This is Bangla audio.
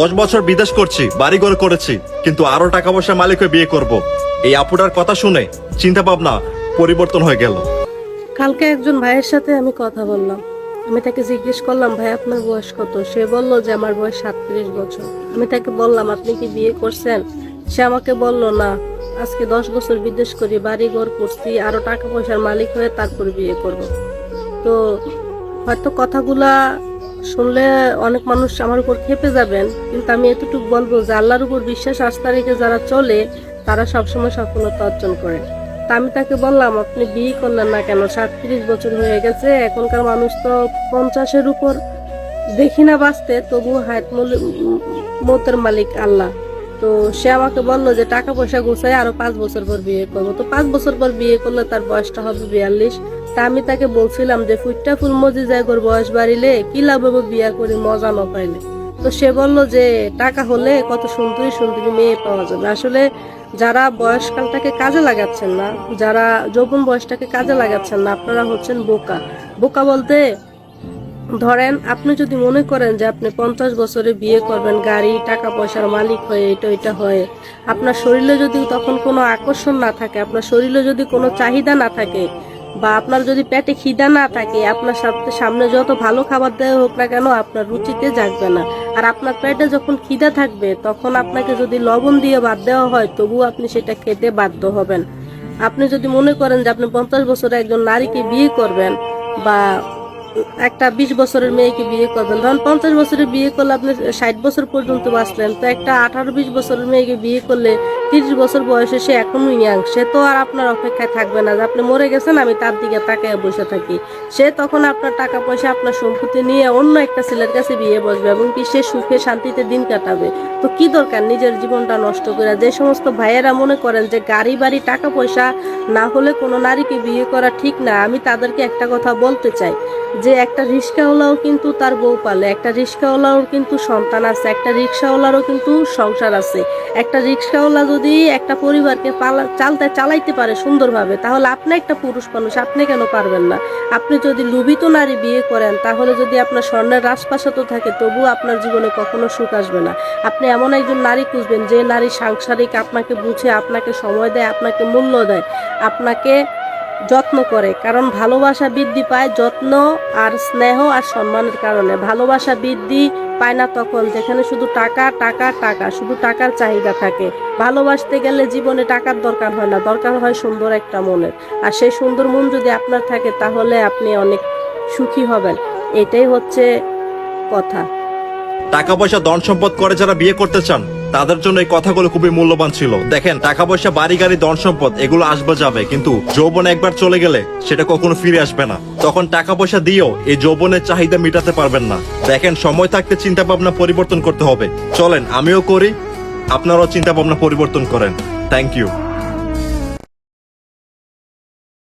দশ বছর বিদেশ করছি বাড়ি ঘর করেছি, কিন্তু আরও টাকা পয়সা মালিক হয়ে বিয়ে করব। এই আপুটার কথা শুনে চিন্তা ভাবনা পরিবর্তন হয়ে গেল। কালকে একজন ভাইয়ের সাথে আমি কথা বললাম। আমি তাকে জিজ্ঞেস করলাম, ভাই, আপনার বয়স কত? সে বলল যে, আমার বয়স সাতত্রিশ বছর। আমি তাকে বললাম, আপনি কি বিয়ে করছেন? সে আমাকে বলল, না, আজকে দশ বছর বিদেশ করি বাড়ি ঘর করছি, আরও টাকা পয়সার মালিক হয়ে তারপর বিয়ে করব। তো হয়তো কথাগুলা শুনলে অনেক মানুষ আমার উপর খেপে যাবেন, কিন্তু আমি এতটুকু বলব যে আল্লাহর উপর বিশ্বাস আস্থা রেখে যারা চলে, তারা সবসময় সফলতা অর্জন করে। তা আমি তাকে বললাম, আপনি বিয়ে করলেন না কেন? সাতত্রিশ বছর হয়ে গেছে, এখনকার মানুষ তো পঞ্চাশের উপর। দেখি না বাঁচতে তবু হায়াত মতের মালিক আল্লাহ। তো সে আমাকে বলল যে, টাকা পয়সা গোছায় আরও পাঁচ বছর পর বিয়ে করব। তো পাঁচ বছর পর বিয়ে করলে তার বয়সটা হবে বিয়াল্লিশ। তা আমি তাকে বলছিলাম যে, ফুটটা ফুল মজি যায় গোর বয়স বাড়িলে, কি লাভ হবে বিয়া করি মজা না পাইলে? তো সে বলল যে, টাকা হলে কত সুন্দরী সুন্দরী মেয়ে পাওয়া যাবে। আসলে যারা বয়সকালটাকে কাজে লাগাচ্ছেন না, যারা যৌবন বয়সটাকে কাজে লাগাচ্ছেন না, আপনারা হচ্ছেন বোকা। বোকা বলতে, ধরেন আপনি যদি মনে করেন যে, আপনি পঞ্চাশ বছরে বিয়ে করবেন, গাড়ি, টাকা পয়সার মালিক হয়ে, এটা এটা হয়ে, আপনার শরীরে যদি তখন কোনো আকর্ষণ না থাকে, আপনার শরীরে যদি কোনো চাহিদা না থাকে বা আপনার যদি পেটে খিদা না থাকে, আপনার সামনে যত ভালো খাবার দেওয়া হোক না কেন, আপনার রুচিতে জাগবে না। আর আপনার পেটে যখন খিদা থাকবে, তখন আপনাকে যদি লবণ দিয়ে বাদ দেওয়া হয়, তবুও আপনি সেটা খেতে বাধ্য হবেন। আপনি যদি মনে করেন যে আপনি পঞ্চাশ বছরে একজন নারীকে বিয়ে করবেন, বা একটা বিশ বছরের মেয়েকে বিয়ে করবেন, ধরুন পঞ্চাশ বছরের বিয়ে করলে আপনি ষাট বছর পর্যন্ত বাঁচলেন, তো একটা আঠারো, বিশ বছরের মেয়েকে বিয়ে করলে তিরিশ বছর বয়সে সে এখনও ইয়াং সে তো আর আপনার অপেক্ষায় থাকবে না। যে আপনি মরে গেছেন, আমি তার দিকে তাকায় বসে থাকি। সে তখন আপনার টাকা পয়সা, আপনার সম্পত্তি নিয়ে অন্য একটা ছেলের কাছে বিয়ে বসবে এবং কি সে সুখে শান্তিতে দিন কাটাবে। তো কি দরকার নিজের জীবনটা নষ্ট করে? যে সমস্ত ভাইয়েরা মনে করেন যে গাড়ি, বাড়ি, টাকা পয়সা না হলে কোনো নারীকে বিয়ে করা ঠিক না, আমি তাদেরকে একটা কথা বলতে চাই। যে একটা রিক্সাওয়ালাও কিন্তু তার বউ পালে, একটা রিক্সাওয়ালাও কিন্তু সন্তান আছে, একটা রিক্সাওয়ালারও কিন্তু সংসার আছে। একটা রিক্সাওয়ালা একটা পরিবারকে চালতে চালাইতে পারে সুন্দরভাবে, তাহলে আপনি একটা পুরুষ মানুষ, আপনি কেন পারবেন না? আপনি যদি লুবিত নারী বিয়ে করেন, তাহলে যদি আপনার স্বর্ণের রাজপাশাতো থাকে, তবুও আপনার জীবনে কখনো সুখ আসবে না। আপনি এমন একজন নারী খুঁজবেন, যে নারী সাংসারিক, আপনাকে বুঝে, আপনাকে সময় দেয়, আপনাকে মূল্য দেয়, আপনাকে যত্ন করে, কারণ ভালোবাসা বৃদ্ধি পায় যত্ন আর স্নেহ আর সম্মানের কারণে। ভালোবাসা বৃদ্ধি পায় না তখন, যেখানে শুধু টাকা টাকা টাকা, শুধু টাকার চাহিদা থাকে। ভালোবাসতে গেলে জীবনে টাকার দরকার হয় না, দরকার হয় সুন্দর একটা মনের। আর সেই সুন্দর মন যদি আপনার থাকে, তাহলে আপনি অনেক সুখী হবেন। এটাই হচ্ছে কথা। টাকা পয়সা ধন সম্পদ করে যারা বিয়ে করতে চান, তাদের জন্য এই কথাগুলো খুবই মূল্যবান ছিল। দেখেন টাকা পয়সা বাড়ি, গাড়ি ধন সম্পদ এগুলো আসবে যাবে, কিন্তু যৌবন একবার চলে গেলে সেটা কখনো ফিরে আসবে না। তখন টাকা পয়সা দিয়েও এই যৌবনের চাহিদা মেটাতে পারবেন না। দেখেন, সময় থাকতে চিন্তা ভাবনা পরিবর্তন করতে হবে। চলেন, আমিও করি, আপনারাও চিন্তা ভাবনা পরিবর্তন করেন। Thank you